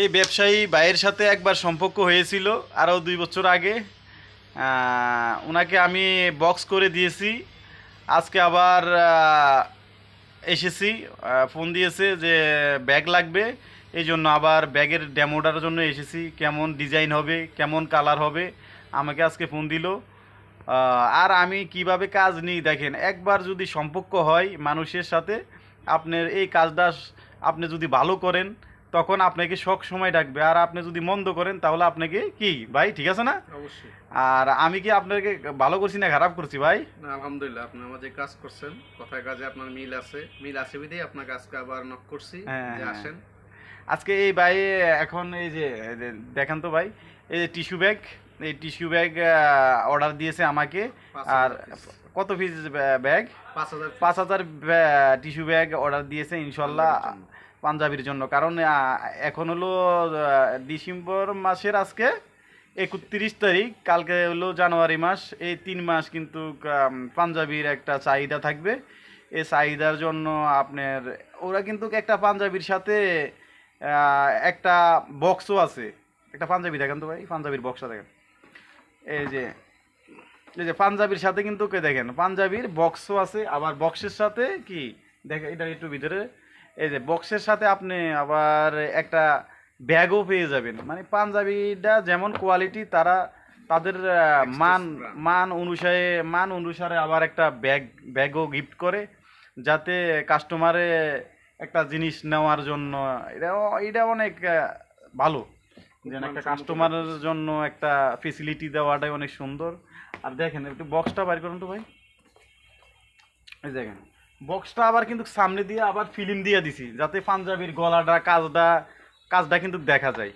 এই ব্যবসায়ী ভাইয়ের সাথে একবার সম্পর্ক হয়েছিল আরও দুই বছর আগে। ওনাকে আমি বক্স করে দিয়েছি। আজকে আবার এসেছি ফোন দিয়েছে যে ব্যাগ লাগবে। এই জন্য আবার ব্যাগের ডেমোটার জন্য এসেছি। কেমন ডিজাইন হবে, কেমন কালার হবে, আমাকে আজকে ফোন দিল। আর আমি কীভাবে কাজ নিই দেখেন, একবার যদি সম্পর্ক হয় মানুষের সাথে, আপনার এই কাজটা আপনি যদি ভালো করেন তখন আপনাকে সব সময় ডাকবে। আর আপনি যদি মন্দ করেন তাহলে আপনাকে কি? ভাই ঠিক আছে না? আর আমি কি আপনাকে ভালো করছি না খারাপ করছি ভাই? না আলহামদুলিল্লাহ আপনি আমাদের কাজ করছেন কথায় কাজে আপনার মিল আছে। মিল আছে বিধেই আপনাকে আজকে আবার নক করছি হ্যাঁ, যে হ্যাঁ। আসেন। আজকে এই ভাই এখন এই যে দেখেন তো ভাই এই যে টিস্যু ব্যাগ এই টিস্যু ব্যাগ অর্ডার দিয়েছে আমাকে। আর কত পিস ব্যাগ? পাঁচ হাজার পাঁচ হাজার টিস্যু ব্যাগ অর্ডার দিয়েছে ইনশাল্লাহ। পাঞ্জাবির জন্য। কারণ এখন হলো ডিসেম্বর মাসের আজকে একত্রিশ তারিখ, কালকে হলো জানুয়ারি মাস। এই তিন মাস কিন্তু পাঞ্জাবির একটা চাহিদা থাকবে। এই চাহিদার জন্য আপনার, ওরা কিন্তু একটা পাঞ্জাবির সাথে একটা বক্সও আছে। একটা পাঞ্জাবি দেখেন তো ভাই, পাঞ্জাবির বক্সটা দেখেন। এই যে এই যে পাঞ্জাবির সাথে কিন্তু কে দেখেন, পাঞ্জাবির বক্সও আছে, আবার বক্সের সাথে কি? দেখেন এটা একটু ভিতরে। এই যে বক্সের সাথে আপনি আবার একটা ব্যাগও পেয়ে যাবেন। মানে পাঞ্জাবিটা যেমন কোয়ালিটি তারা তাদের মান মান অনুসারে মান অনুসারে আবার একটা ব্যাগ ব্যাগও গিফট করে যাতে কাস্টমারে একটা জিনিস নেওয়ার জন্য এটা এটা অনেক ভালো। যেন একটা কাস্টমারের জন্য একটা ফেসিলিটি দেওয়াটাই অনেক সুন্দর। আর দেখেন একটু বক্সটা বাইর করুন তো ভাই। এই দেখেন বক্সটা আবার কিন্তু সামনে দিয়ে আবার ফিল্ম দিয়ে দিছি, যাতে পাঞ্জাবির গলাটা, কাজটা কাজটা কিন্তু দেখা যায়।